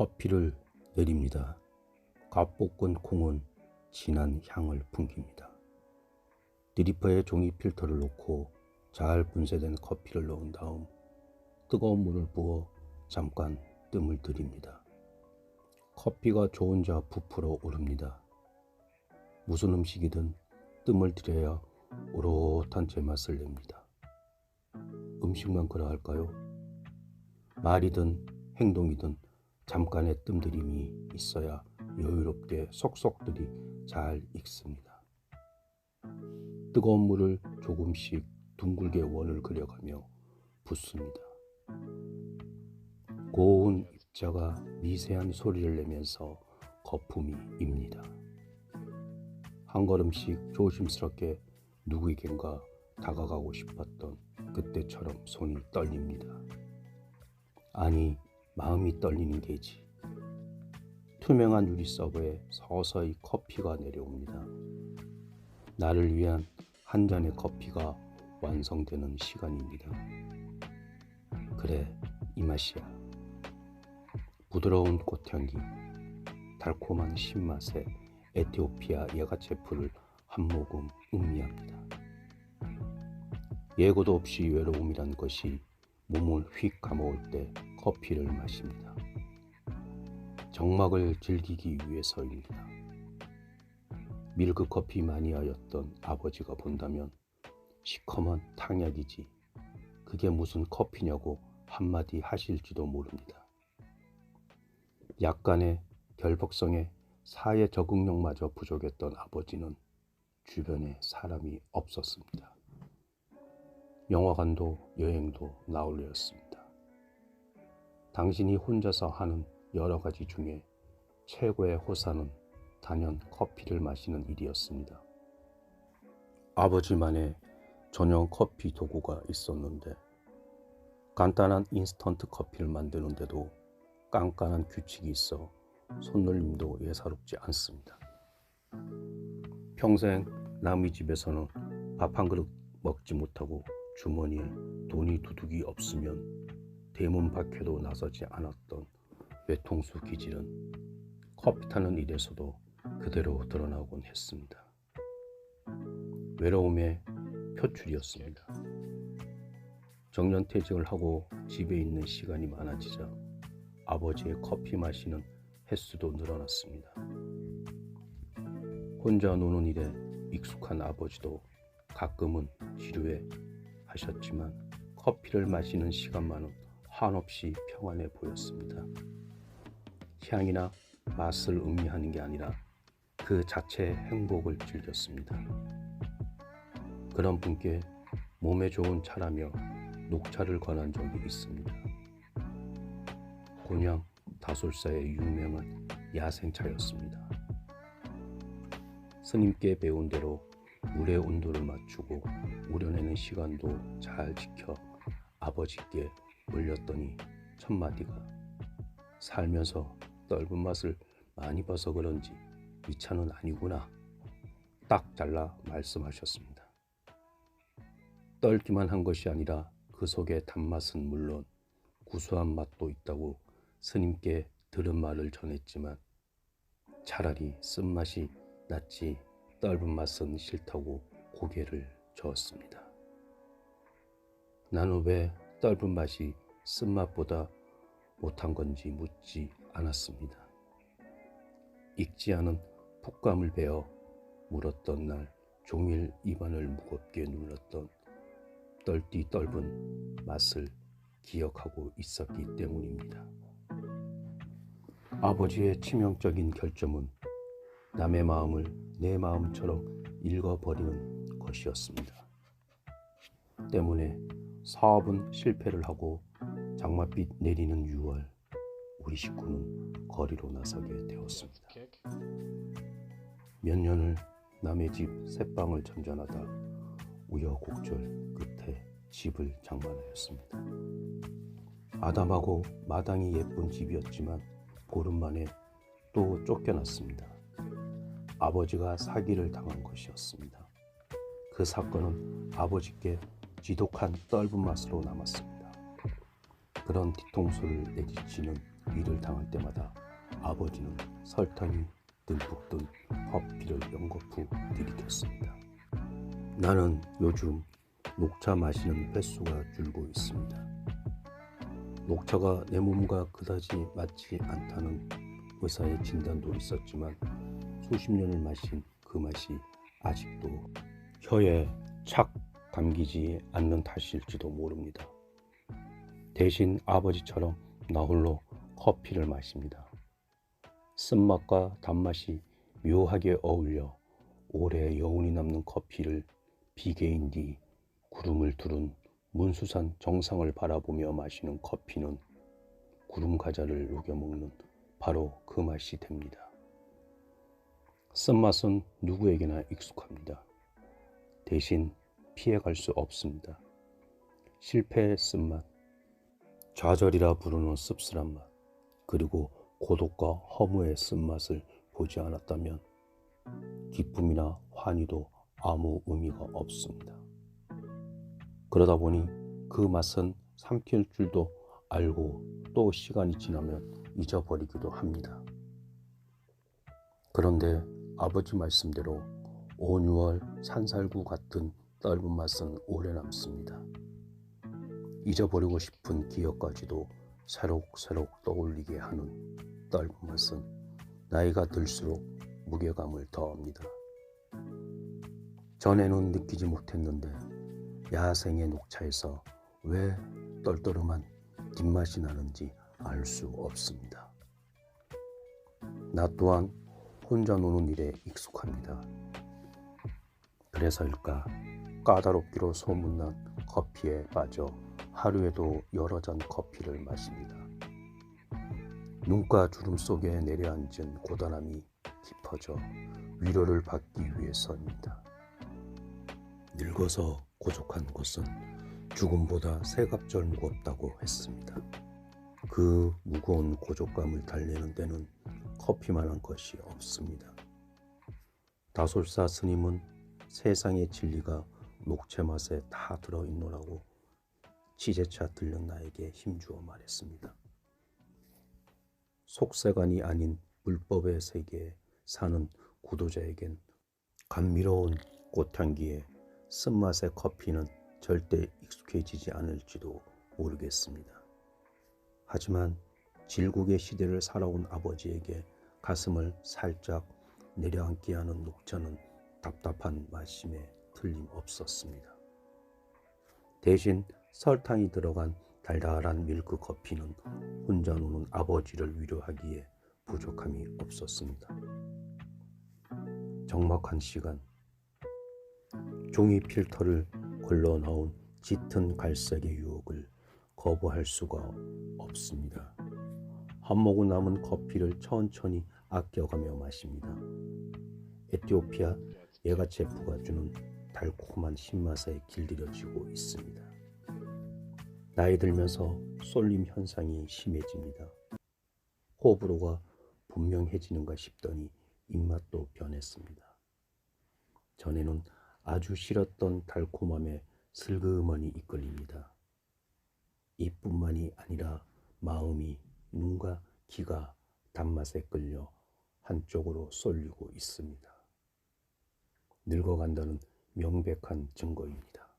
커피를 내립니다. 갓볶은 콩은 진한 향을 풍깁니다. 드리퍼에 종이 필터를 놓고 잘 분쇄된 커피를 넣은 다음 뜨거운 물을 부어 잠깐 뜸을 들입니다. 커피가 좋은 자 부풀어 오릅니다. 무슨 음식이든 뜸을 들여야 오롯한 제맛을 냅니다. 음식만 그러할까요? 말이든 행동이든 잠깐의 뜸들임이 있어야 여유롭게 속속들이 잘 익습니다. 뜨거운 물을 조금씩 둥글게 원을 그려가며 붓습니다. 고운 입자가 미세한 소리를 내면서 거품이 입니다. 한 걸음씩 조심스럽게 누구에겐가 다가가고 싶었던 그때처럼 손이 떨립니다. 아니, 마음이 떨리는 게지. 투명한 유리 서버에 서서히 커피가 내려옵니다. 나를 위한 한 잔의 커피가 완성되는 시간입니다. 그래, 이 맛이야. 부드러운 꽃향기, 달콤한 신맛에 에티오피아 예가체프를 한 모금 음미합니다. 예고도 없이 외로움이란 것이 몸을 휙 감아올 때 커피를 마십니다. 정막을 즐기기 위해서입니다. 밀크 커피 마니아였던 아버지가 본다면 시커먼 탕약이지 그게 무슨 커피냐고 한마디 하실지도 모릅니다. 약간의 결벽성에 사회 적응력마저 부족했던 아버지는 주변에 사람이 없었습니다. 영화관도 여행도 나올려였습니다. 당신이 혼자서 하는 여러 가지 중에 최고의 호사는 단연 커피를 마시는 일이었습니다. 아버지만의 전용 커피 도구가 있었는데 간단한 인스턴트 커피를 만드는데도 깐깐한 규칙이 있어 손놀림도 예사롭지 않습니다. 평생 남의 집에서는 밥 한 그릇 먹지 못하고 주머니에 돈이 두둑이 없으면 대문 밖에도 나서지 않았던 외통수 기질은 커피 타는 일에서도 그대로 드러나곤 했습니다. 외로움의 표출이었습니다. 정년 퇴직을 하고 집에 있는 시간이 많아지자 아버지의 커피 마시는 횟수도 늘어났습니다. 혼자 노는 일에 익숙한 아버지도 가끔은 지루해 하셨지만 커피를 마시는 시간만은 한없이 평안해 보였습니다. 향이나 맛을 의미하는 게 아니라 그 자체의 행복을 즐겼습니다. 그런 분께 몸에 좋은 차라며 녹차를 권한 적이 있습니다. 곤양 다솔사의 유명한 야생차였습니다. 스님께 배운 대로 물의 온도를 맞추고 우려내는 시간도 잘 지켜 아버지께 물렸더니 첫 마디가 살면서 떫은 맛을 많이 봐서 그런지 이 차는 아니구나 딱 잘라 말씀하셨습니다. 떨기만 한 것이 아니라 그 속에 단맛은 물론 구수한 맛도 있다고 스님께 들은 말을 전했지만 차라리 쓴맛이 낫지 떫은 맛은 싫다고 고개를 저었습니다. 나는 왜 떫은 맛이 쓴맛보다 못한 건지 묻지 않았습니다. 익지 않은 풋감을 베어 물었던 날 종일 입안을 무겁게 눌렀던 떨띠 떫은 맛을 기억하고 있었기 때문입니다. 아버지의 치명적인 결점은 남의 마음을 내 마음처럼 읽어버리는 것이었습니다. 때문에 사업은 실패를 하고 장맛빛 내리는 6월 우리 식구는 거리로 나서게 되었습니다. 몇 년을 남의 집 새방을 전전하다 우여곡절 끝에 집을 장만하였습니다. 아담하고 마당이 예쁜 집이었지만 보름 만에 또 쫓겨났습니다. 아버지가 사기를 당한 것이었습니다. 그 사건은 아버지께 지독한 떫은 맛으로 남았습니다. 그런 뒤통수를 내지치는 일을 당할 때마다 아버지는 설탕이 듬뿍 든 커피를 연거푸 들이켰습니다. 나는 요즘 녹차 마시는 횟수가 줄고 있습니다. 녹차가 내 몸과 그다지 맞지 않다는 의사의 진단도 있었지만 수십 년을 마신 그 맛이 아직도 혀에 착 감기지 않는 탓일지도 모릅니다. 대신 아버지처럼 나 홀로 커피를 마십니다. 쓴맛과 단맛이 묘하게 어울려 오래 여운이 남는 커피를 비개인 뒤 구름을 두른 문수산 정상을 바라보며 마시는 커피는 구름 과자를 녹여 먹는 바로 그 맛이 됩니다. 쓴맛은 누구에게나 익숙합니다. 대신 피해갈 수 없습니다. 실패의 쓴맛, 좌절이라 부르는 씁쓸한 맛, 그리고 고독과 허무의 쓴맛을 보지 않았다면 기쁨이나 환희도 아무 의미가 없습니다. 그러다 보니 그 맛은 삼킬 줄도 알고 또 시간이 지나면 잊어버리기도 합니다. 그런데 아버지 말씀대로 5, 6월 산살구 같은 떫은 맛은 오래 남습니다. 잊어버리고 싶은 기억까지도 새록새록 떠올리게 하는 떫은 맛은 나이가 들수록 무게감을 더합니다. 전에는 느끼지 못했는데 야생의 녹차에서 왜 떨떠름한 뒷맛이 나는지 알 수 없습니다. 나 또한 혼자 노는 일에 익숙합니다. 그래서일까 까다롭기로 소문난 커피에 빠져 하루에도 여러 잔 커피를 마십니다. 눈가 주름 속에 내려앉은 고단함이 깊어져 위로를 받기 위해서입니다. 늙어서 고족한 것은 죽음보다 세갑절 무겁다고 했습니다. 그 무거운 고족감을 달래는 데는 커피만한 것이 없습니다. 다솔사 스님은 세상의 진리가 녹채 맛에 다 들어있노라고 치제차 들른 나에게 힘주어 말했습니다. 속세관이 아닌 불법의 세계에 사는 구도자에겐 감미로운 꽃향기에 쓴맛의 커피는 절대 익숙해지지 않을지도 모르겠습니다. 하지만 질국의 시대를 살아온 아버지에게 가슴을 살짝 내려앉게 하는 녹차는 답답한 맛임에 틀림없었습니다. 대신 설탕이 들어간 달달한 밀크 커피는 혼자 노는 아버지를 위로하기에 부족함이 없었습니다. 적막한 시간, 종이 필터를 걸러 나온 짙은 갈색의 유혹을 거부할 수가 없습니다. 한 모금 남은 커피를 천천히 아껴가며 마십니다. 에티오피아 예가체프가 주는 달콤한 신맛에 길들여지고 있습니다. 나이 들면서 쏠림 현상이 심해집니다. 호불호가 분명해지는가 싶더니 입맛도 변했습니다. 전에는 아주 싫었던 달콤함에 슬그머니 이끌립니다. 이뿐만이 아니라 마음이 눈과 귀가 단맛에 끌려 한쪽으로 쏠리고 있습니다. 늙어간다는 명백한 증거입니다.